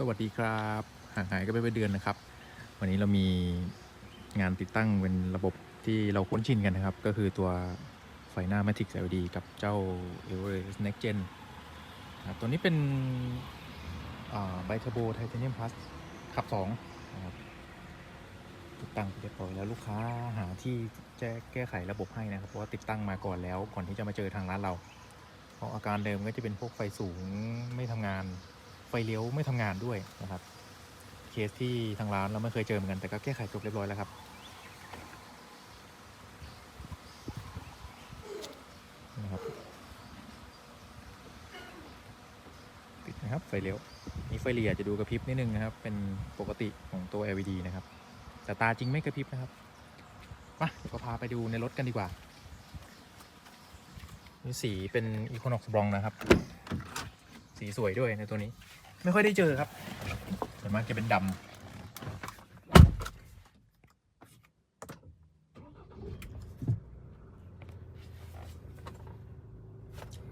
สวัสดีครับห่างหายกันไปเป็นเดือนนะครับ วันนี้เรามีงานติดตั้งเป็นระบบที่เราคุ้นชินกันนะครับ ก็คือตัวไฟหน้า Matrix LED กับเจ้า e v e r e s t Next Gen นะครับตัวนี้เป็นไบเทอร์โบไทเทเนียมพลัสขับ2นะครับติดตั้งเรียบร้อยแล้วลูกค้าหาที่จะแก้ไขระบบให้นะครับ เพราะว่าติดตั้งมาก่อนแล้วก่อนที่จะมาเจอทางร้านเรา เพราะอาการเดิมก็จะเป็นพวกไฟสูงไม่ทำงาน เลี้ยวไม่ทำงานด้วยนะครับ เคสที่ทางร้านเราไม่เคยเจอเหมือนกันแต่ก็แก้ไขจบเรียบร้อยแล้วครับนะครับปิดนะครับไฟเลี้ยวนี่ไฟเลียจะดูกระพริบนิดนึงนะครับ เป็นปกติของตัว LED นะครับแต่ตาจริงไม่กระพริบนะครับมาเดี๋ยวก็พาไปดูในรถกันดีกว่านี่สีเป็น Equinox Blanc นะครับ สีสวยด้วยในตัวนี้ ไม่ค่อยได้เจอครับส่วนมากจะเป็นดำ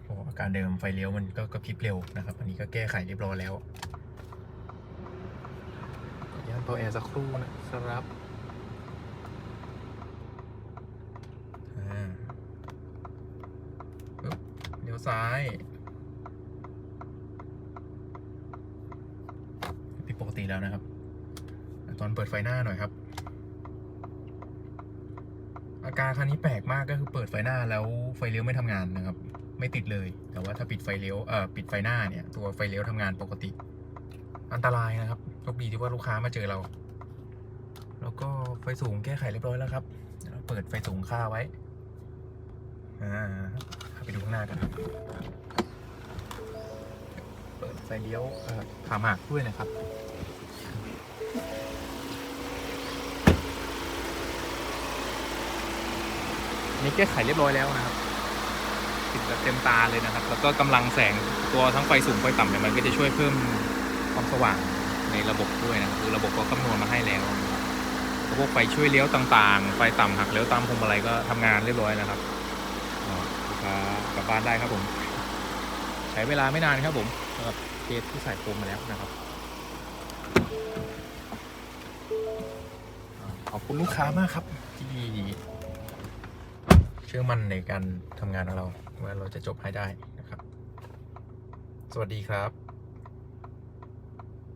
โอ้อาการเดิมไฟเลี้ยวมันก็กระพริบเร็วนะครับ อันนี้ก็แก้ไขเรียบร้อยแล้วขออนุญาตเบาแอร์สักครู่นะครับอ่าปึ๊บเลี้ยวซ้าย ผิดปกติแล้วนะครับ ตอนเปิดไฟหน้าหน่อยครับ อาการคันนี้แปลกมากก็คือเปิดไฟหน้าแล้วไฟเลี้ยวไม่ทำงานนะครับ ไม่ติดเลย แต่ว่าถ้าปิดไฟเลี้ยวเอ่อปิดไฟหน้าเนี่ย ตัวไฟเลี้ยวทำงานปกติ อันตรายนะครับโชคดีที่ว่าลูกค้ามาเจอเรา แล้วก็ไฟสูงแก้ไขเรียบร้อยแล้วครับเราเปิดไฟสูงค่าไว้อ่าไปดูข้างหน้ากันเปิดไฟเลี้ยวเอ่อถามหักด้วยนะครับ นี่แก้ไขเรียบร้อยแล้วนะครับติดแบบเต็มตาเลยนะครับ แล้วก็กำลังแสงตัวทั้งไฟสูงไฟต่ำเนี่ยมันก็จะช่วยเพิ่มความสว่างในระบบด้วยนะคือระบบก็คำนวณมาให้แล้วพวกไฟช่วยเลี้ยวต่างๆ ไฟต่ำหักเลี้ยวตามพวงมาลัยก็ทำงานเรียบร้อยแล้วครับลูกค้ากลับบ้านได้ครับผม ใช้เวลาไม่นานครับผมสำหรับเคสที่ใส่โฟมมาแล้วนะครับขอบคุณลูกค้ามากครับที่ เชื่อมั่นในการทำงานของเราว่าเราจะจบให้ได้นะครับ สวัสดีครับ